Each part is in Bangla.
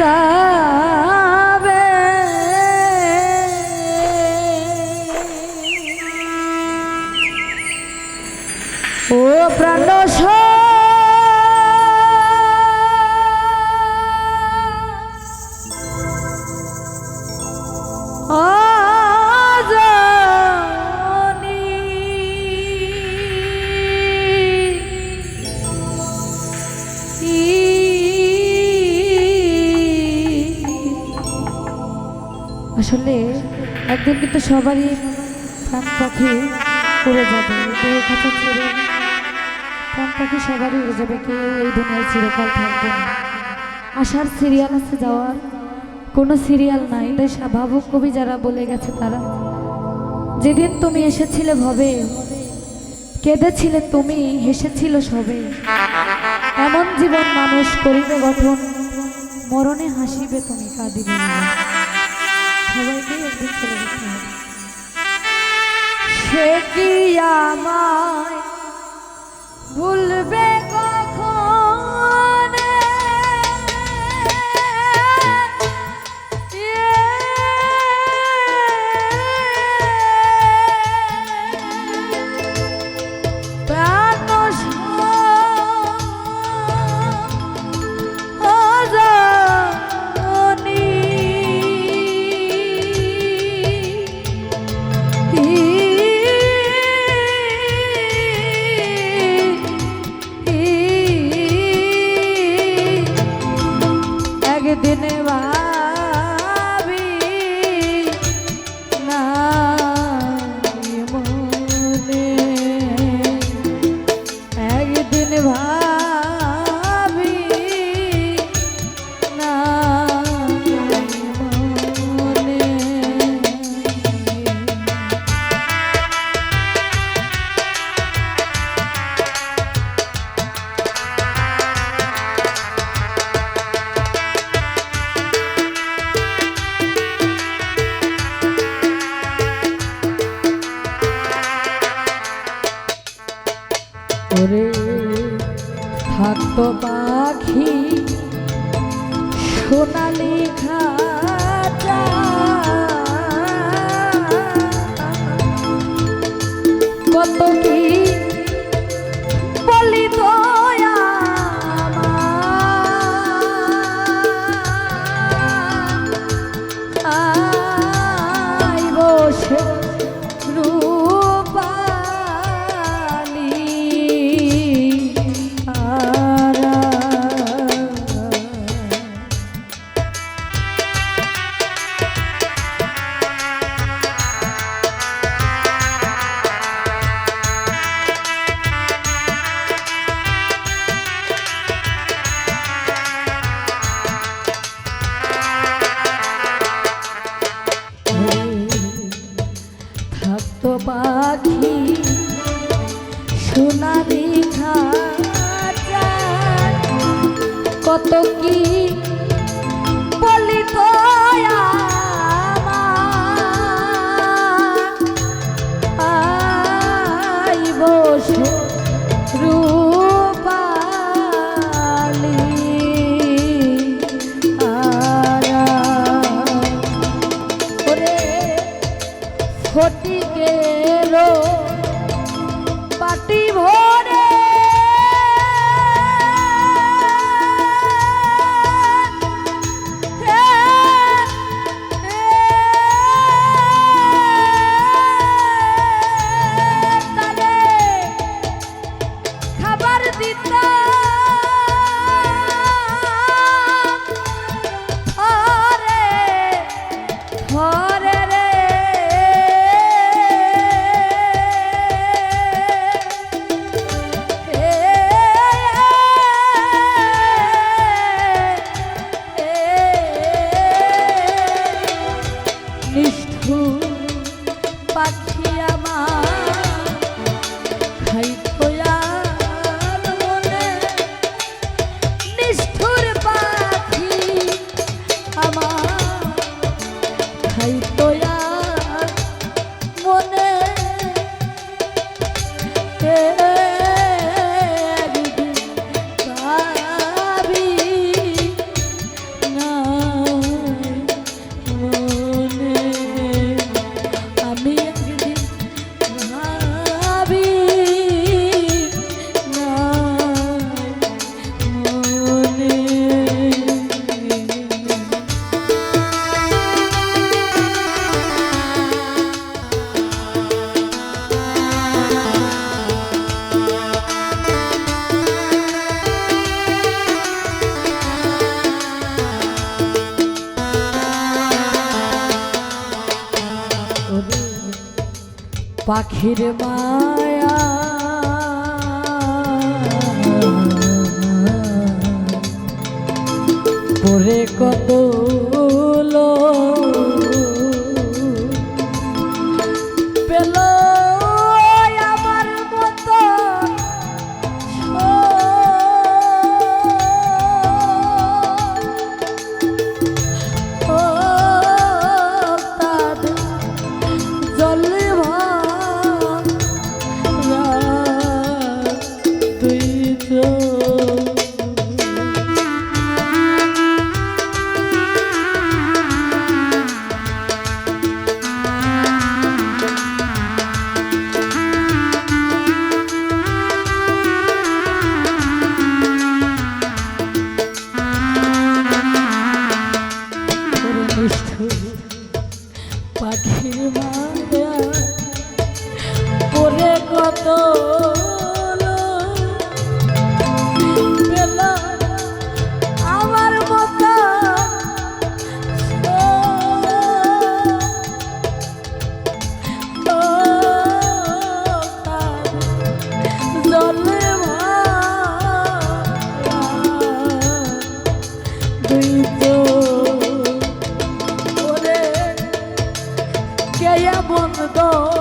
যাবে। ও প্রাণ আসলে একদিন কিন্তু সবারই প্রাণ পাখি উড়ে যাবে। প্রাণ পাখি সবারই উড়ে যাবে কেউ এই দুনিয়ায় চিরকাল থাকবে আসার সিরিয়াল আছে যাওয়ার। কোনো সিরিয়াল নাই। তাই স্বাভাবিক কবি যারা বলে গেছে তারা, যেদিন তুমি এসেছিলে ভবে, কেঁদেছিলে তুমি, হেসেছিল সবে। এমন জীবন মানুষ করিবে গঠন, মরণে হাসিবে তুমি, কাঁদিবে না। সে কি আমায় yeah. পাখির মায়া। পরে কত লোক মতো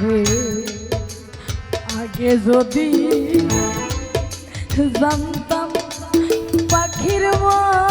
আগে আগে যদি জানতাম পাখির মা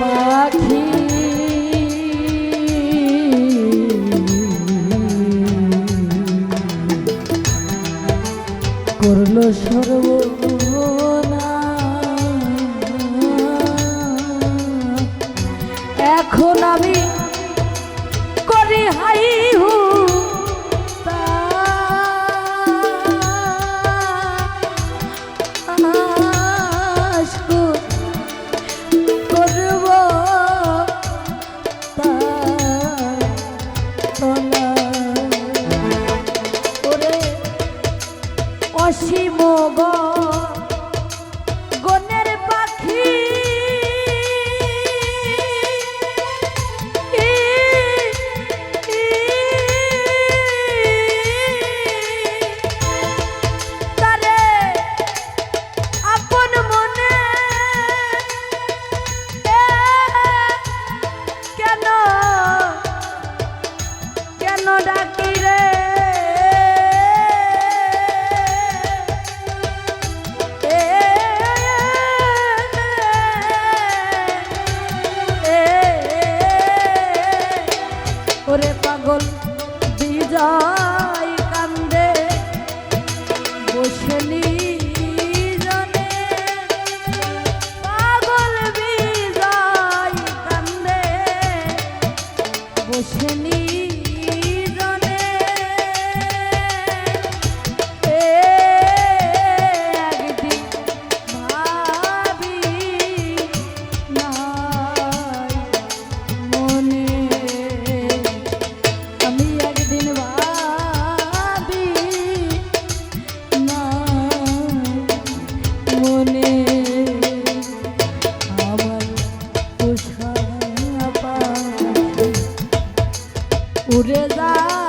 পাখি। করল সর্বনা উড়ে যাবে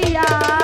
对呀。